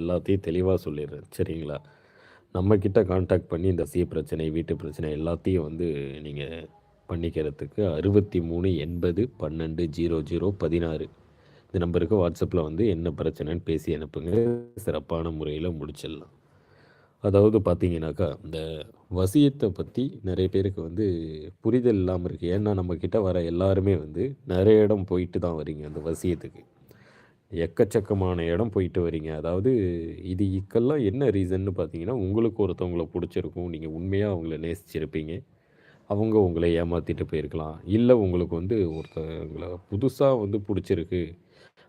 எல்லாத்தையும் தெளிவாக சொல்லிடுறேன். சரிங்களா? நம்மக்கிட்ட காண்டாக்ட் பண்ணி இந்த சி பிரச்சனை வீட்டு பிரச்சனை எல்லாத்தையும் வந்து நீங்கள் பண்ணிக்கிறதுக்கு அறுபத்தி மூணு எண்பது பன்னெண்டு ஜீரோ ஜீரோ பதினாறு. இந்த நம்பருக்கு வாட்ஸ்அப்பில் வந்து என்ன பிரச்சனைன்னு பேசி அனுப்புங்க. சிறப்பான முறையில் முடிச்சிடலாம். அதாவது பார்த்தீங்கன்னாக்கா இந்த வசியத்தை பற்றி நிறைய பேருக்கு வந்து புரிதல் இல்லாமல் இருக்குது ஏன்னா நம்மக்கிட்ட வர எல்லாருமே வந்து நிறைய இடம் போயிட்டு தான் வரீங்க அந்த வசியத்துக்கு. எக்கச்சக்கமான இடம் போயிட்டு வரீங்க. அதாவது இது இக்கெல்லாம் என்ன ரீசன்னு பார்த்தீங்கன்னா உங்களுக்கு ஒருத்தவங்களை பிடிச்சிருக்கும். நீங்கள் உண்மையாக அவங்கள நேசிச்சிருப்பீங்க. அவங்க உங்களை ஏமாற்றிட்டு போயிருக்கலாம். இல்லை உங்களுக்கு வந்து ஒருத்தவங்களை புதுசாக வந்து பிடிச்சிருக்கு.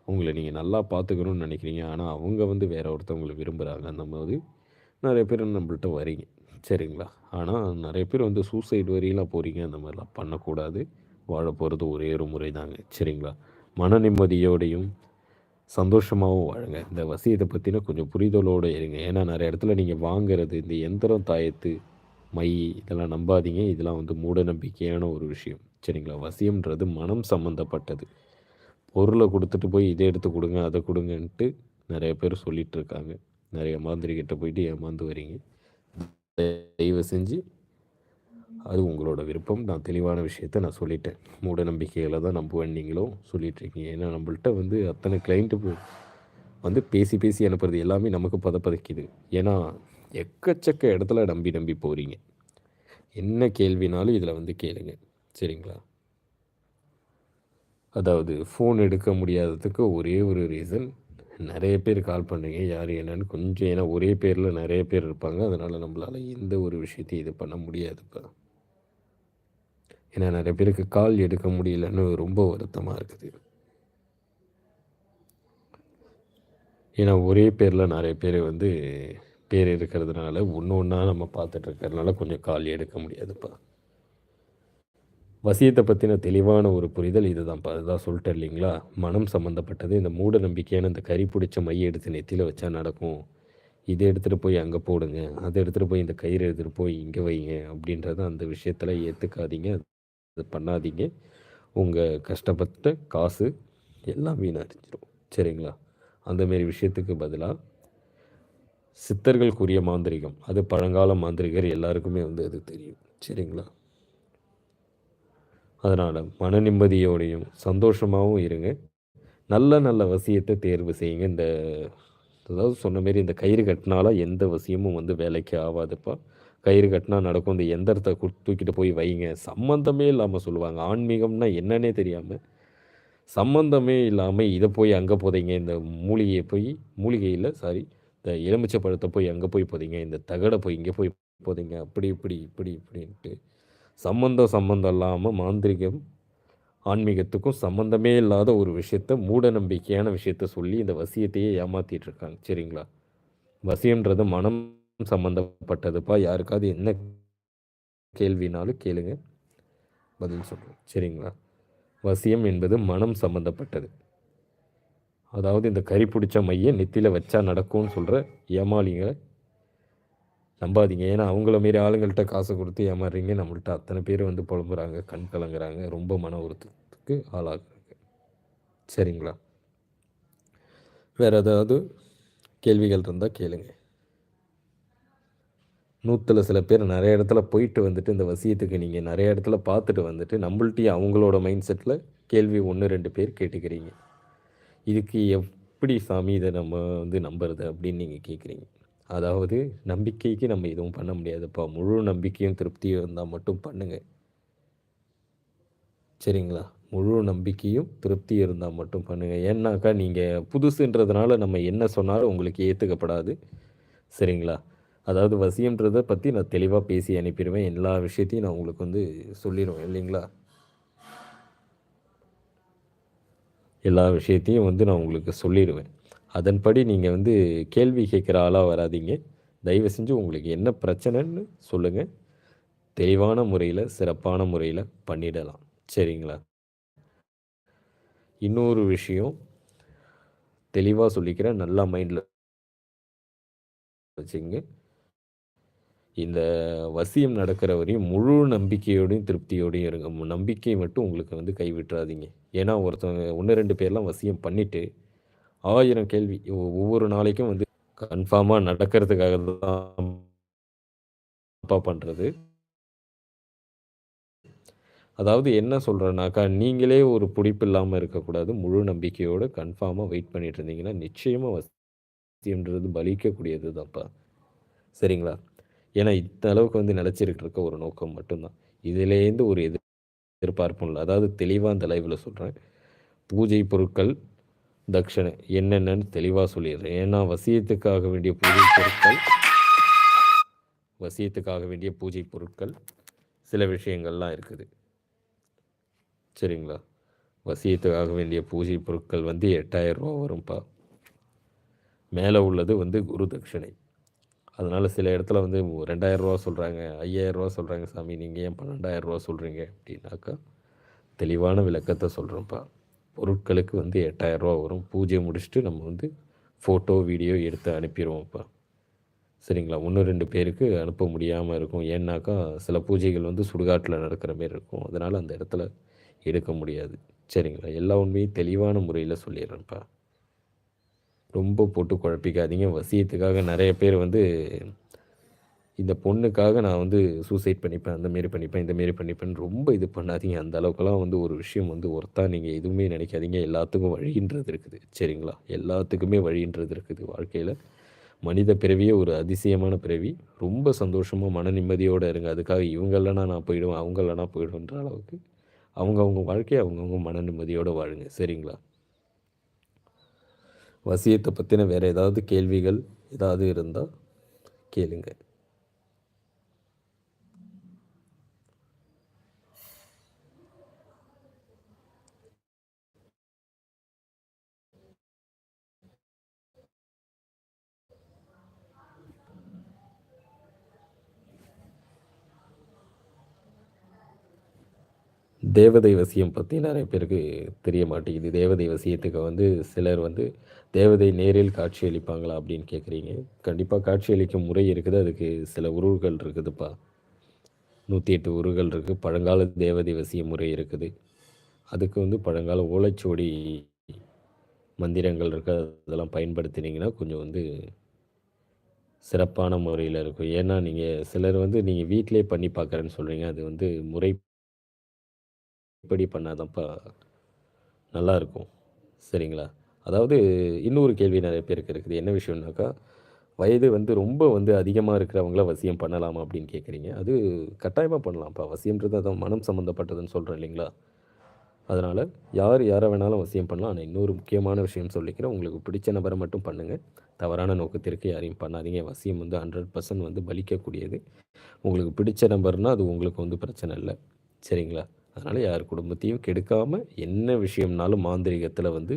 அவங்கள நீங்கள் நல்லா பார்த்துக்கணும்னு நினைக்கிறீங்க. ஆனால் அவங்க வந்து வேறு ஒருத்தவங்களை விரும்புகிறாங்க அந்த மாதிரி நிறைய பேர் நம்மள்ட்ட வரீங்க. சரிங்களா? ஆனால் நிறைய பேர் வந்து சூசைடு வரையெல்லாம் போகிறீங்க அந்த மாதிரிலாம் பண்ணக்கூடாது. வாழ போகிறது ஒரே ஒரு முறை தாங்க சரிங்களா? மன நிம்மதியோடையும் சந்தோஷமாகவும் வாழுங்க. இந்த வசியத்தை பற்றின கொஞ்சம் புரிதலோடு இருங்க. ஏன்னா நிறைய இடத்துல நீங்கள் வாங்குறது இந்த எந்திரம் தாயத்து மை இதெல்லாம் நம்பாதீங்க. இதெல்லாம் வந்து மூட நம்பிக்கையான ஒரு விஷயம். சரிங்களா? வசியம்ன்றது மனம் சம்மந்தப்பட்டது பொருளை கொடுத்துட்டு போய் இதை எடுத்து கொடுங்க அதை கொடுங்கன்ட்டு நிறைய பேர் சொல்லிகிட்ருக்காங்க நிறைய மாந்திரிக்கிட்ட போயிட்டு ஏமாந்து வரீங்க. தயவு செஞ்சு அது உங்களோட விருப்பம். நான் தெளிவான விஷயத்த நான் சொல்லிட்டேன். மூட நம்பிக்கைகளை தான் நம்புவேன் நீங்களும் சொல்லிகிட்ருக்கீங்க ஏன்னா நம்மள்கிட்ட வந்து அத்தனை கிளைண்ட்டு வந்து பேசி பேசி அனுப்புறது எல்லாமே நமக்கு பதப்பதைக்குது. ஏன்னா எக்கச்சக்க இடத்துல நம்பி நம்பி போகிறீங்க என்ன கேள்வினாலும் இதில் வந்து கேளுங்க. சரிங்களா? அதாவது ஃபோன் எடுக்க முடியாததுக்கு ஒரே ஒரு ரீசன் நிறைய பேர் கால் பண்ணுறீங்க யார் என்னன்னு கொஞ்சம் ஏன்னா ஒரே பேரில் நிறைய பேர் இருப்பாங்க. அதனால் நம்மளால் எந்த ஒரு விஷயத்தையும் இது பண்ண முடியாது இப்போ. ஏன்னா நிறைய பேருக்கு கால் எடுக்க முடியலன்னு ரொம்ப வருத்தமாக இருக்குது. ஏன்னா ஒரே பேரில் நிறைய பேர் வந்து பேர் இருக்கிறதுனால ஒன்று ஒன்றா நம்ம பார்த்துட்டு இருக்கிறதுனால கொஞ்சம் கால் எடுக்க முடியாதுப்பா. வசியத்தை பற்றின தெளிவான ஒரு புரிதல் இதுதான்ப்பா. அதுதான் சொல்லிட்டேன் இல்லைங்களா? மனம் சம்மந்தப்பட்டது இந்த மூட நம்பிக்கையான இந்த கறி பிடிச்ச மைய எடுத்து நெத்தியில் வச்சா நடக்கும். இதை எடுத்துகிட்டு போய் அங்கே போடுங்க. அதை எடுத்துகிட்டு போய் இந்த கயிறு எடுத்துகிட்டு போய் இங்கே வைங்க அப்படின்றத அந்த விஷயத்தில் ஏற்றுக்காதீங்க இது பண்ணாதீங்க. உங்கள் கஷ்டப்பட்ட காசு எல்லாம் வீணடிச்சிடும் சரிங்களா? அந்தமாரி விஷயத்துக்கு பதிலாக சித்தர்களுக்குரிய மாந்திரிகம். அது பழங்கால மாந்திரிகர் எல்லாருக்குமே வந்து அது தெரியும். சரிங்களா? அதனால் மன நிம்மதியோடையும் சந்தோஷமாகவும் இருங்க. நல்ல நல்ல வசியத்தை தேர்வு செய்யுங்க. இந்த அதாவது சொன்ன மாரி இந்த கயிறு கட்டினால எந்த வசியமும் வந்து வேலைக்கு ஆகாதுப்பா கயிறு கட்டினா நடக்கும். இந்த எந்திரத்தை கு தூக்கிட்டு போய் வைங்க. சம்மந்தமே இல்லாமல் சொல்லுவாங்க. ஆன்மீகம்னா என்னன்னே தெரியாமல் சம்மந்தமே இல்லாமல் இதை போய் அங்கே போதைங்க. இந்த மூலிகையை போய் மூலிகையில் சாரி இந்த எலுமிச்சை பழத்தை போய் அங்கே போய் போதீங்க. இந்த தகடை போய் இங்கே போய் போதீங்க. அப்படி இப்படி இப்படி இப்படின்ட்டு. சம்மந்தம் சம்மந்தம் இல்லாமல் மாந்திரிகம் ஆன்மீகத்துக்கும் சம்மந்தமே இல்லாத ஒரு விஷயத்த மூட நம்பிக்கையான விஷயத்த சொல்லி இந்த வசியத்தையே ஏமாற்றிட்டு இருக்காங்க. சரிங்களா? வசியம்ன்றது மனம் சம்மந்தப்பட்டதுப்பா யாருக்காவது என்ன கேள்வினாலும் கேளுங்க. பதில் சொல்கிறேன் சரிங்களா? வசியம் என்பது மனம் சம்மந்தப்பட்டது அதாவது இந்த கறி பிடிச்ச மைய நெத்தியில் வச்சா நடக்கும்னு சொல்கிற ஏமாளிங்களை நம்பாதீங்க. ஏன்னா அவங்கள மாரி ஆளுங்கள்கிட்ட காசு கொடுத்து ஏமாறுறீங்க. நம்மள்ட்ட அத்தனை பேர் வந்து புலம்புறாங்க கண் கலங்குறாங்க. ரொம்ப மன உறுத்தத்துக்கு ஆளாகிறாங்க. சரிங்களா? வேறு ஏதாவது கேள்விகள் இருந்தால் கேளுங்கள் நூற்றில் சில பேர் நிறைய இடத்துல போயிட்டு வந்துட்டு இந்த வசியத்துக்கு நீங்கள் நிறைய இடத்துல பார்த்துட்டு வந்துட்டு நம்மள்ட்டையும் அவங்களோட மைண்ட் செட்டில் கேள்வி ஒன்று ரெண்டு பேர் கேட்டுக்கிறீங்க. இதுக்கு எப்படி சாமி இதை நம்ம வந்து நம்புறது அப்படின்னு நீங்கள் கேட்குறீங்க அதாவது நம்பிக்கைக்கு நம்ம எதுவும் பண்ண முடியாதுப்பா. முழு நம்பிக்கையும் திருப்தியும் இருந்தால் மட்டும் பண்ணுங்கள் சரிங்களா? முழு நம்பிக்கையும் திருப்தி இருந்தால் மட்டும் பண்ணுங்கள் ஏன்னாக்கா நீங்கள் புதுசுன்றதுனால நம்ம என்ன சொன்னாலும் உங்களுக்கு ஏற்றுக்கப்படாது சரிங்களா? அதாவது வசியன்றதை பற்றி நான் தெளிவாக பேசி அனுப்பிடுவேன். எல்லா விஷயத்தையும் நான் உங்களுக்கு வந்து சொல்லிடுவேன். இல்லைங்களா? எல்லா விஷயத்தையும் வந்து நான் உங்களுக்கு சொல்லிடுவேன். அதன்படி நீங்கள் வந்து கேள்வி கேட்குற ஆளாக வராதீங்க. தயவு செஞ்சு உங்களுக்கு என்ன பிரச்சனைன்னு சொல்லுங்கள் தெளிவான முறையில் சிறப்பான முறையில் பண்ணிடலாம். சரிங்களா? இன்னொரு விஷயம் தெளிவாக சொல்லிக்கிறேன். நல்லா மைண்டில் வச்சுங்க. இந்த வசியம் நடக்கிற வரையும் முழு நம்பிக்கையோடையும் திருப்தியோடையும் இருங்க நம்பிக்கை மட்டும் உங்களுக்கு வந்து கைவிட்டுறாதீங்க ஏன்னா ஒருத்தவங்க ஒன்று ரெண்டு பேர்லாம் வசியம் பண்ணிவிட்டு ஆயிரம் கேள்வி ஒவ்வொரு நாளைக்கும் வந்து கன்ஃபார்மாக நடக்கிறதுக்காக தான் பண்ணுறது அதாவது என்ன சொல்கிறேன்னாக்கா நீங்களே ஒரு பிடிப்பு இல்லாமல் இருக்கக்கூடாது. முழு நம்பிக்கையோடு கன்ஃபார்மாக வெயிட் பண்ணிட்டு இருந்தீங்கன்னா, நிச்சயமாக வசியம்ன்றது பலிக்கக்கூடியது தான்ப்பா. சரிங்களா? ஏன்னா, இந்த அளவுக்கு வந்து நிலைச்சிருக்க இருக்க ஒரு நோக்கம் மட்டும்தான் இதுலேருந்து ஒரு எதிர் எதிர்பார்ப்பும் இல்லை அதாவது தெளிவாக அந்த லைவில் சொல்கிறேன் பூஜை பொருட்கள், தட்சணை என்னென்னு தெளிவாக சொல்லிடுறேன். ஏன்னா, வசியத்துக்காக வேண்டிய பூஜை பொருட்கள் வசியத்துக்காக வேண்டிய பூஜை பொருட்கள், சில விஷயங்கள்லாம் இருக்குது. சரிங்களா? வசியத்துக்காக வேண்டிய பூஜை பொருட்கள் வந்து எட்டாயிரம் ரூபா வரும்ப்பா. மேலே உள்ளது வந்து குரு தட்சிணை அதனால் சில இடத்துல வந்து ரெண்டாயிரரூவா சொல்கிறாங்க ஐயாயிரரூவா சொல்கிறாங்க சாமி. நீங்கள் ஏன் பன்னெண்டாயிரரூவா சொல்கிறீங்க அப்படின்னாக்கா, தெளிவான விளக்கத்தை சொல்கிறோம்ப்பா பொருட்களுக்கு வந்து எட்டாயிரரூவா வரும். பூஜை முடிச்சுட்டு நம்ம வந்து ஃபோட்டோ, வீடியோ எடுத்து அனுப்பிடுவோம்ப்பா சரிங்களா? 1, 2 பேருக்கு அனுப்ப முடியாமல் இருக்கும். ஏன்னாக்கா, சில பூஜைகள் வந்து சுடுகாட்டில் நடக்கிற மாரி இருக்கும். அதனால் அந்த இடத்துல எடுக்க முடியாது. சரிங்களா? எல்லா உண்மையும் தெளிவான முறையில் சொல்லிடுறேன்ப்பா. ரொம்ப போட்டு குழப்பிக்காதீங்க. வசியத்துக்காக நிறைய பேர் வந்து இந்த பொண்ணுக்காக நான் வந்து சூசைட் பண்ணிப்பேன், அந்த மாரி பண்ணிப்பேன், இந்த மாரி பண்ணிப்பேன் ரொம்ப இது பண்ணாதீங்க. அந்த அளவுக்குலாம் வந்து ஒரு விஷயம் வந்து ஒருத்தா நீங்கள் எதுவுமே நினைக்காதீங்க. எல்லாத்துக்கும் வழின்றது இருக்குது. சரிங்களா? எல்லாத்துக்குமே வழின்றது இருக்குது வாழ்க்கையில் மனித பிறவியே ஒரு அதிசயமான பிறவி. ரொம்ப சந்தோஷமாக மன நிம்மதியோடு இருங்க. அதுக்காக இவங்க நான் போயிடுவேன், அவங்களனா போயிடுவேன்ற அளவுக்கு அவங்கவுங்க வாழ்க்கையை அவங்கவுங்க மன நிம்மதியோடு வாழுங்க. சரிங்களா? வசியத்தை பற்றின வேறு ஏதாவது கேள்விகள் ஏதாவது இருந்தால் கேளுங்கள். தேவதை வசியம் பற்றி நிறைய பேருக்கு தெரிய மாட்டேங்குது. தேவதை வசியத்துக்கு வந்து சிலர் வந்து தேவதை நேரில் காட்சியளிப்பாங்களா? அப்படின்னு கேட்குறீங்க. கண்டிப்பாக காட்சியளிக்கும் முறை இருக்குது. அதுக்கு சில உருவுகள் இருக்குதுப்பா. 108 உருகள் இருக்குது பழங்கால தேவதை வசிய முறை இருக்குது. அதுக்கு வந்து பழங்கால ஓலைச்சுவடி மந்திரங்கள் இருக்குது அதெல்லாம் பயன்படுத்தினீங்கன்னா, கொஞ்சம் வந்து சிறப்பான முறையில் இருக்கும். ஏன்னா, நீங்கள் சிலர் வந்து நீங்கள் வீட்டிலே பண்ணி பார்க்குறேன்னு சொல்கிறீங்க அது வந்து முறை இப்படி தான்ப்பா நல்லாயிருக்கும். சரிங்களா? அதாவது இன்னொரு கேள்வி நிறைய பேருக்கு இருக்குது. என்ன விஷயம்னாக்கா, வயது வந்து ரொம்ப வந்து அதிகமாக இருக்கிறவங்கள வசியம் பண்ணலாமா? அப்படின்னு கேட்குறீங்க. அது கட்டாயமாக பண்ணலாம்ப்பா. வசியம்ன்றது அதான் மனம் சம்மந்தப்பட்டதுன்னு சொல்கிறேன் இல்லைங்களா? அதனால் யார் யாரை வேணாலும் வசியம் பண்ணலாம். ஆனால் இன்னொரு முக்கியமான விஷயம் சொல்லிக்கிறேன். உங்களுக்கு பிடிச்ச நபரை மட்டும் பண்ணுங்கள் தவறான நோக்கத்திற்கு யாரையும் பண்ணாதீங்க. வசியம் வந்து 100% வந்து பலிக்கக்கூடியது. உங்களுக்கு பிடிச்ச நம்பர்னால் அது உங்களுக்கு வந்து பிரச்சனை இல்லை சரிங்களா? அதனால் யார் குடும்பத்தையும் கெடுக்காமல் என்ன விஷயம்னாலும் மாந்திரிகத்தில் வந்து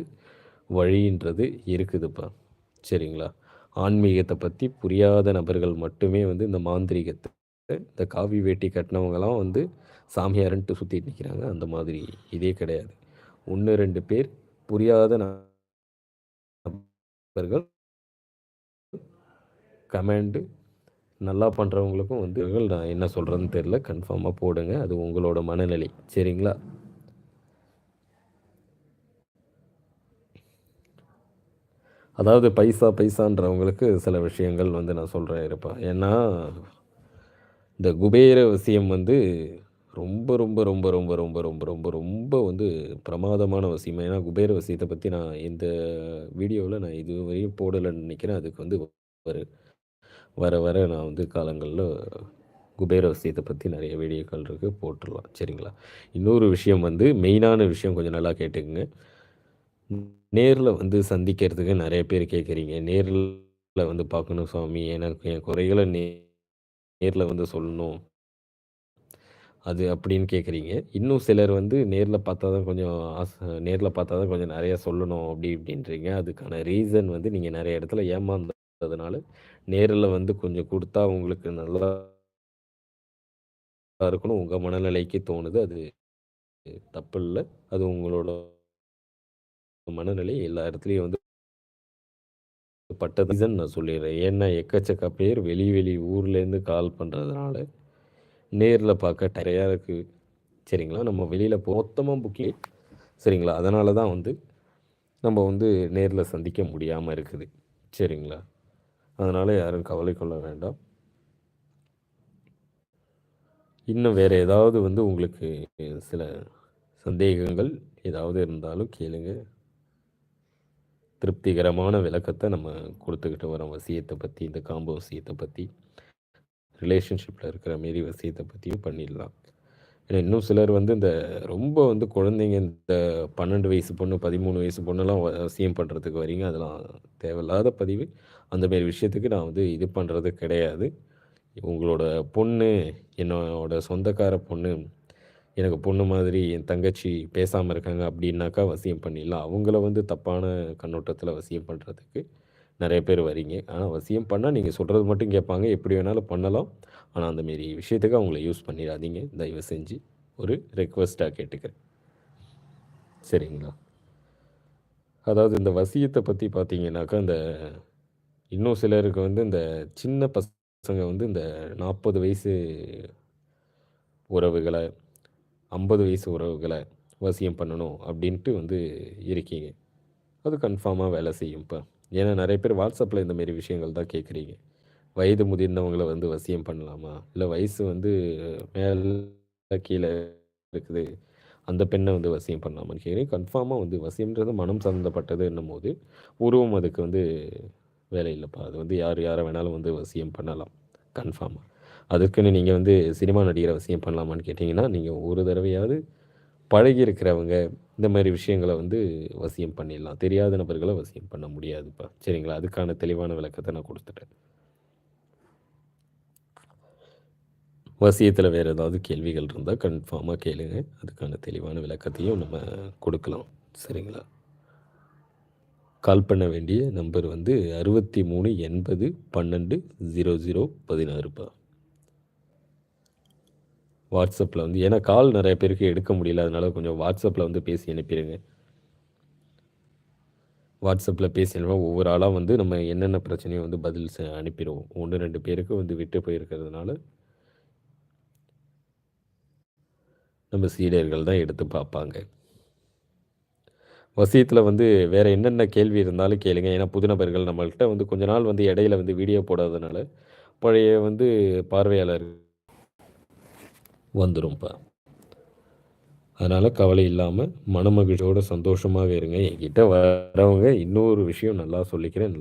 வழின்றது இருக்குதுப்பா. சரிங்களா? ஆன்மீகத்தை பற்றி புரியாத நபர்கள் மட்டுமே வந்து இந்த மாந்திரிகத்தை இந்த காவி வேட்டி கட்டினவங்களாம் வந்து சாமியாருன்ட்டு சுற்றிட்டு நிற்கிறாங்க அந்த மாதிரி இதே கிடையாது. 1, 2 பேர் புரியாத நபர்கள் கமெண்டு நல்லா பண்ணுறவங்களுக்கும் வந்து நான் என்ன சொல்கிறேன்னு தெரியல. கன்ஃபார்மாக போடுங்க. அது உங்களோட மனநிலை. சரிங்களா? அதாவது பைசா பைசான்றவங்களுக்கு சில விஷயங்கள் வந்து நான் சொல்கிறேன் இருப்பேன் ஏன்னா, இந்த குபேர விஷயம் வந்து ரொம்ப ரொம்ப ரொம்ப ரொம்ப ரொம்ப ரொம்ப ரொம்ப ரொம்ப வந்து பிரமாதமான விஷயம் ஏன்னா, குபேர விஷயத்தை பற்றி நான் இந்த வீடியோவில் நான் இதுவரையும் போடலைன்னு நினைக்கிறேன் அதுக்கு வந்து ஒரு வர வர நான் வந்து காலங்களில் குபேர பற்றி நிறைய நெறைய வீடியோக்கள் இருக்குது போட்டுடலாம் சரிங்களா? இன்னொரு விஷயம் வந்து மெயினான விஷயம் கொஞ்சம் நல்லா கேட்டுக்குங்க நேரில் வந்து சந்திக்கிறதுக்கு நிறைய பேர் கேட்குறீங்க. நேரில் வந்து பார்க்கணும் சாமி. எனக்கு என் நே நேரில் வந்து சொல்லணும். அது அப்படின்னு கேட்குறீங்க. இன்னும் சிலர் வந்து நேரில் பார்த்தா தான் கொஞ்சம் ஆசை நேரில் பார்த்தா தான் கொஞ்சம் நிறையா சொல்லணும் அப்படி இப்படின்றீங்க. அதுக்கான ரீசன் வந்து நீங்கள் நிறைய இடத்துல அதனால நேரில் வந்து கொஞ்சம் கொடுத்தா உங்களுக்கு நல்லா இருக்கணும். உங்கள் மனநிலைக்கு தோணுது. அது தப்பில்ல. அது உங்களோட மனநிலை எல்லா இடத்துலையும் வந்து பட்டதுன்னு ரீசன் நான் சொல்லிடுறேன். ஏன்னா, எக்கச்சக்க பேர் வெளி வெளி ஊர்லேருந்து கால் பண்ணுறதுனால நேரில் பார்க்க நிறையா இருக்குது சரிங்களா? நம்ம வெளியில் மொத்தமாக புக்கிங் சரிங்களா? அதனால தான் வந்து நம்ம வந்து நேரில் சந்திக்க முடியாமல் இருக்குது. சரிங்களா? அதனால் யாரும் கவலை கொள்ள வேண்டாம். இன்னும் வேறு ஏதாவது வந்து உங்களுக்கு சில சந்தேகங்கள் ஏதாவது இருந்தாலும் கேளுங்க. திருப்திகரமான விளக்கத்தை நம்ம கொடுத்துக்கிட்டு வரோம் வசியத்தை பற்றி இந்த காம்போ வசியத்தை பற்றி ரிலேஷன்ஷிப்பில் இருக்கிற மாரி வசியத்தை பற்றியும் பண்ணிடலாம். ஏன்னா இன்னும் சிலர் வந்து இந்த ரொம்ப வந்து குழந்தைங்க இந்த பன்னெண்டு வயசு பொண்ணு பதிமூணு வயசு பொண்ணெல்லாம் வசியம் பண்ணுறதுக்கு வரீங்க. அதெல்லாம் தேவையில்லாத பதிவு. அந்தமாரி விஷயத்துக்கு நான் வந்து இது பண்ணுறது கிடையாது. உங்களோட பொண்ணு என்னோட சொந்தக்கார பொண்ணு எனக்கு பொண்ணு மாதிரி என் தங்கச்சி பேசாமல் இருக்காங்க அப்படின்னாக்கா வசியம் பண்ணிடலாம். அவங்கள வந்து தப்பான கண்ணோட்டத்தில் வசியம் பண்ணுறதுக்கு நிறைய பேர் வரீங்க. ஆனால் வசியம் பண்ணால் நீங்கள் சொல்கிறது மட்டும் கேட்பாங்க. எப்படி வேணாலும் பண்ணலாம். ஆனால் அந்தமாரி விஷயத்துக்கு அவங்கள யூஸ் பண்ணிடாதீங்க. தயவு செஞ்சு ஒரு ரெக்வஸ்ட்டாக கேட்டுக்கிறேன். சரிங்களா? அதாவது இந்த வசியத்தை பற்றி பார்த்தீங்கன்னாக்கா இந்த இன்னும் சிலருக்கு வந்து இந்த சின்ன பசங்க வந்து இந்த நாற்பது வயசு உறவுகளை ஐம்பது வயசு உறவுகளை வசியம் பண்ணணும் அப்படின்ட்டு வந்து இருக்கீங்க. அது கன்ஃபார்மாக வேலை செய்யும் இப்போ. ஏன்னா நிறைய பேர் வாட்ஸ்அப்பில் இந்தமாரி விஷயங்கள் தான் கேட்குறீங்க. வயது முதிர்ந்தவங்களை வந்து வசியம் பண்ணலாமா? இல்லை வயசு வந்து மேலே கீழே இருக்குது. அந்த பெண்ணை வந்து வசியம் பண்ணலாமான்னு கேட்குறீங்க. கன்ஃபார்மாக வந்து வசியம்ன்றது மனம் சம்மந்தப்பட்டது என்னும் போது உருவம் அதுக்கு வந்து வேலை இல்லைப்பா. அது வந்து யார் யாரை வேணாலும் வந்து வசியம் பண்ணலாம். கன்ஃபார்மாக அதுக்குன்னு நீங்கள் வந்து சினிமா நடிகரை வசியம் பண்ணலாமான்னு கேட்டிங்கன்னா நீங்கள் ஒரு தடவையாவது பழகி இருக்கிறவங்க இந்த மாதிரி விஷயங்களை வந்து வசியம் பண்ணிடலாம். தெரியாத நபர்களை வசியம் பண்ண முடியாதுப்பா. சரிங்களா? அதுக்கான தெளிவான விளக்கத்தை நான் கொடுத்துட்டேன். வசியத்தில் வேறு ஏதாவது கேள்விகள் இருந்தால் கன்ஃபார்மாக கேளுங்க. அதுக்கான தெளிவான விளக்கத்தையும் நம்ம கொடுக்கலாம். சரிங்களா? கால் பண்ண வேண்டிய நம்பர் வந்து அறுபத்தி மூணு எண்பது பன்னெண்டு ஜீரோ ஜீரோ பதினாறுப்பா. வாட்ஸ்அப்பில் வந்து ஏன்னா கால் நிறைய பேருக்கு எடுக்க முடியல அதனால் கொஞ்சம் வாட்ஸ்அப்பில் வந்து பேசி அனுப்பிடுங்க வாட்ஸ்அப்பில் பேசினா ஒவ்வொரு ஆளாக வந்து நம்ம என்னென்ன பிரச்சனையும் வந்து பதில் அனுப்பிடுவோம். ஒன்று ரெண்டு பேருக்கு வந்து விட்டு போயிருக்கிறதுனால நம்ம சீடர்கள் தான் எடுத்து பார்ப்பாங்க. வசியத்தில் வந்து வேறு என்னென்ன கேள்வி இருந்தாலும் கேளுங்க. ஏன்னா புதுநபர்கள் நம்மள்கிட்ட வந்து கொஞ்ச நாள் வந்து இடையில வந்து வீடியோ போடாதனால பழைய வந்து பார்வையாளர்கள் வந்துடும்ப்பா அதனால் கவலை இல்லாமல் மனமகிழ்ச்சியோட சந்தோஷமாக இருங்க. என்கிட்ட வரவங்க இன்னொரு விஷயம் நல்லா சொல்லிக்கிறேன்.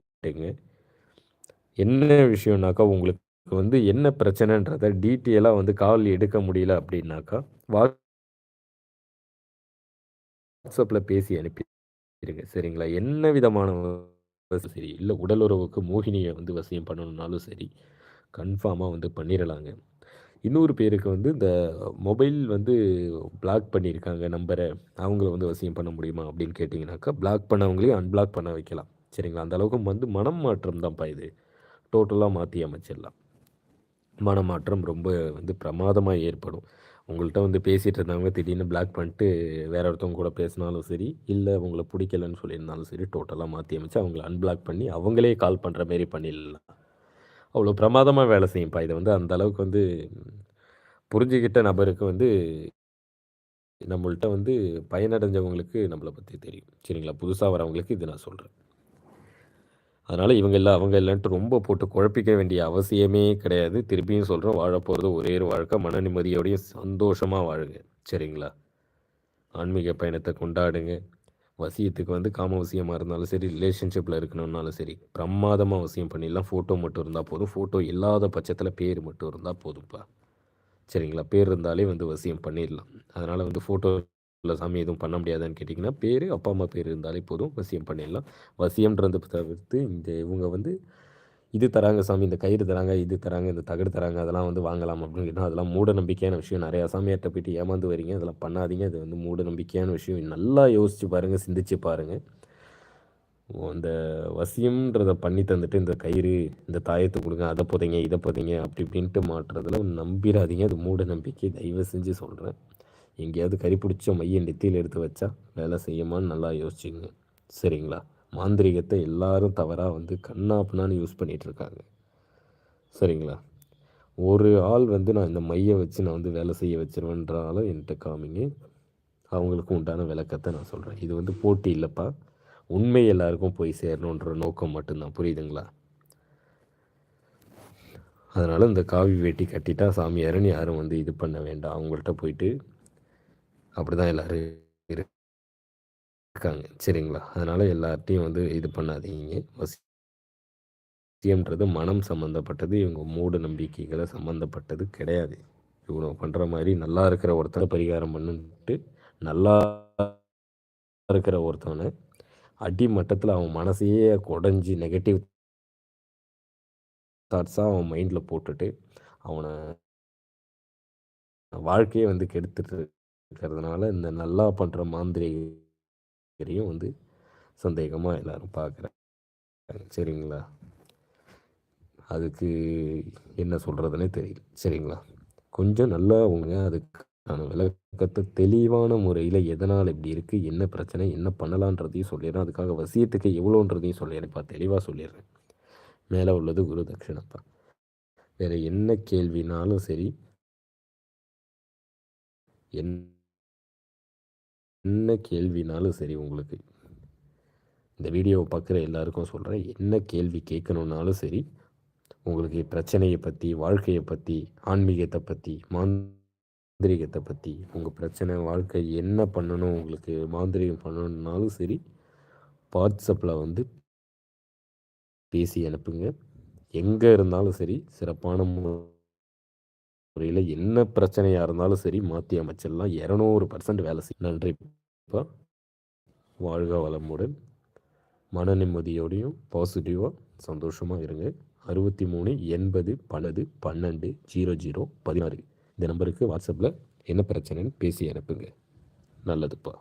என்ன விஷயம்னாக்கா உங்களுக்கு வந்து என்ன பிரச்சனைன்றத டீட்டெயிலாக வந்து கால் எடுக்க முடியல அப்படின்னாக்கா வாட்ஸ்அப்பில் பேசி அனுப்பிடுங்க. சரிங்களா? என்ன விதமான சரி இல்லை உடலுறவுக்கு மோகினியை வந்து வசியம் பண்ணணுன்னாலும் சரி கன்ஃபார்மாக வந்து பண்ணிடலாங்க இன்னொரு பேருக்கு வந்து இந்த மொபைல் வந்து பிளாக் பண்ணியிருக்காங்க நம்பரை. அவங்கள வந்து வசியம் பண்ண முடியுமா அப்படின்னு கேட்டிங்கனாக்கா பிளாக் பண்ணவங்களையும் அன்பிளாக் பண்ண வைக்கலாம். சரிங்களா? அந்த அளவுக்கு வந்து மனம் மாற்றம் தான்ப்பா இது. டோட்டலாக மாற்றி அமைச்சிடலாம். மனமாற்றம் ரொம்ப வந்து பிரமாதமாக ஏற்படும். உங்கள்கிட்ட வந்து பேசிகிட்டு இருந்தவங்க திடீர்னு பிளாக் பண்ணிட்டு வேற ஒருத்தவங்க கூட பேசினாலும் சரி இல்லை உங்களை பிடிக்கலன்னு சொல்லியிருந்தாலும் சரி டோட்டலாக மாற்றி அமைச்சு அவங்கள அன்பிளாக் பண்ணி அவங்களே கால் பண்ணுற மாரி பண்ணிடலாம். அவ்வளோ பிரமாதமாக வேலை செய்யும்ப்பா இதை வந்து அந்த அளவுக்கு வந்து புரிஞ்சுக்கிட்ட நபருக்கு வந்து நம்மள்கிட்ட வந்து பயனடைஞ்சவங்களுக்கு நம்மளை பற்றி தெரியும். சரிங்களா? புதுசாக வரவங்களுக்கு இது நான் சொல்கிறேன் அதனால் இவங்க இல்லை அவங்க இல்லைன்ட்டு ரொம்ப போட்டு குழப்பிக்க வேண்டிய அவசியமே கிடையாது. திருப்பியும் சொல்கிறோம் வாழப்போகிறது ஒரே ஒரு வாழ்க்கை. மன நிம்மதியோடையும் சந்தோஷமாக வாழுங்க சரிங்களா? ஆன்மீக பயணத்தை கொண்டாடுங்க. வசியத்துக்கு வந்து காம வசியமாக இருந்தாலும் சரி ரிலேஷன்ஷிப்பில் இருக்கணும்னாலும் சரி பிரமாதமாக வசியம் பண்ணிடலாம். ஃபோட்டோ மட்டும் இருந்தால் போதும். ஃபோட்டோ இல்லாத பட்சத்தில் பேர் மட்டும் இருந்தால் போதும்ப்பா சரிங்களா? பேர் இருந்தாலே வந்து வசியம் பண்ணிடலாம். அதனால் வந்து ஃபோட்டோ இல்லை சாமி எதுவும் பண்ண முடியாதான்னு கேட்டிங்கன்னா பேர் அப்பா அம்மா பேர் இருந்தாலே போதும். வசியம் பண்ணிடலாம். வசியம்ன்றது தவிர்த்து இந்த இவங்க வந்து இது தராங்க சாமி இந்த கயிறு தராங்க இது தராங்க இந்த தகடு தராங்க அதெல்லாம் வந்து வாங்கலாம் அப்படின்னு கேட்டால் அதெல்லாம் மூட நம்பிக்கையான விஷயம். நிறையா சாமியார்ட்ட போயிட்டு ஏமாந்து வரீங்க அதெல்லாம் பண்ணாதீங்க. அது வந்து மூட நம்பிக்கையான விஷயம். நல்லா யோசித்து பாருங்கள் சிந்திச்சு பாருங்கள் அந்த வசியம்ன்றதை பண்ணி தந்துட்டு இந்த கயிறு இந்த தாயத்தை கொடுங்க அதை போதைங்க இதை போதைங்க அப்படி இப்படின்ட்டு மாட்டுறதுல நம்பிடாதீங்க அது மூட நம்பிக்கை. தயவு செஞ்சு சொல்கிறேன் எங்கேயாவது கறி பிடிச்ச மைய நெத்தியில் எடுத்து வச்சா வேலை செய்யுமான்னு நல்லா யோசிச்சுங்க சரிங்களா? மாந்திரிகத்தை எல்லாரும் தவறாக வந்து கண்ணாப்புனான்னு யூஸ் பண்ணிகிட்ருக்காங்க சரிங்களா? ஒரு ஆள் வந்து நான் இந்த மையை வச்சு நான் வந்து வேலை செய்ய வச்சிருவேன்றாலும் என்கிட்ட காமிங்க. அவங்களுக்கு உண்டான விளக்கத்தை நான் சொல்கிறேன் இது வந்து போட்டி இல்லைப்பா. உண்மை எல்லாருக்கும் போய் சேரணுன்ற நோக்கம் மட்டும்தான். புரியுதுங்களா? அதனால் இந்த காவி வேட்டி கட்டிட்டா சாமியாருன்னு யாரும் வந்து இது பண்ண வேண்டாம். அவங்கள்ட்ட போயிட்டு அப்படி தான் எல்லோரும் இருக்காங்க. சரிங்களா? அதனால் எல்லார்ட்டையும் வந்து இது பண்ணாதீங்க. வசியம்ன்றது மனம் சம்மந்தப்பட்டது இவங்க மூட நம்பிக்கைகளை சம்மந்தப்பட்டது கிடையாது. இவங்க பண்ணுற மாதிரி நல்லா இருக்கிற ஒருத்தரை பரிகாரம் பண்ணுன்ட்டு நல்லா இருக்கிற ஒருத்தவனை அடிமட்டத்தில் அவன் மனசையே குடஞ்சி நெகட்டிவ் தாட்ஸாக அவன் மைண்டில் போட்டுட்டு அவனை வாழ்க்கையை வந்து கெடுத்துட்டு இருக்கிறதுனால இந்த நல்லா பண்ணுற மாந்திரிகரையும் வந்து சந்தேகமாக எல்லோரும் பார்க்குறாங்க சரிங்களா? அதுக்கு என்ன சொல்கிறதுனே தெரியல. சரிங்களா? கொஞ்சம் நல்லா அவங்க அதுக்கான விளக்கத்தை தெளிவான முறையில் எதனால் இப்படி இருக்குது என்ன பிரச்சனை என்ன பண்ணலான்றதையும் சொல்லிடுறேன். அதுக்காக வசியத்துக்கு எவ்வளோன்றதையும் சொல்லிடுறேன்ப்பா தெளிவாக சொல்லிடுறேன். மேலே உள்ளது குரு தட்சிணப்பா. வேறு என்ன கேள்வினாலும் சரி என்ன என்ன கேள்வினாலும் சரி உங்களுக்கு. இந்த வீடியோவை பார்க்குற எல்லாருக்கும் சொல்கிறேன் என்ன கேள்வி கேட்கணுன்னாலும் சரி உங்களுக்கு பிரச்சனையை பற்றி வாழ்க்கையை பற்றி ஆன்மீகத்தை பற்றி மாந்திரிகத்தை பற்றி உங்கள் பிரச்சனை வாழ்க்கை என்ன பண்ணணும் உங்களுக்கு மாந்திரிகம் பண்ணணுன்னாலும் சரி வாட்ஸ்அப்பில் வந்து பேசி அனுப்புங்க. எங்கே இருந்தாலும் சரி சிறப்பான முறையில் என்ன பிரச்சனையாக இருந்தாலும் சரி மாற்றி அமைச்சிடலாம். இரநூறு பர்சன்ட் வேலை செய்யும் நன்றிப்பா வாழ்க வளமுடன். மன நிம்மதியோடையும் பாசிட்டிவாக சந்தோஷமாக இருங்க. அறுபத்தி மூணு எண்பது பலது பன்னெண்டு ஜீரோ ஜீரோ பதினாறு. இந்த நம்பருக்கு வாட்ஸ்அப்பில் என்ன பிரச்சனைன்னு பேசி அனுப்புங்க. நல்லதுப்பா.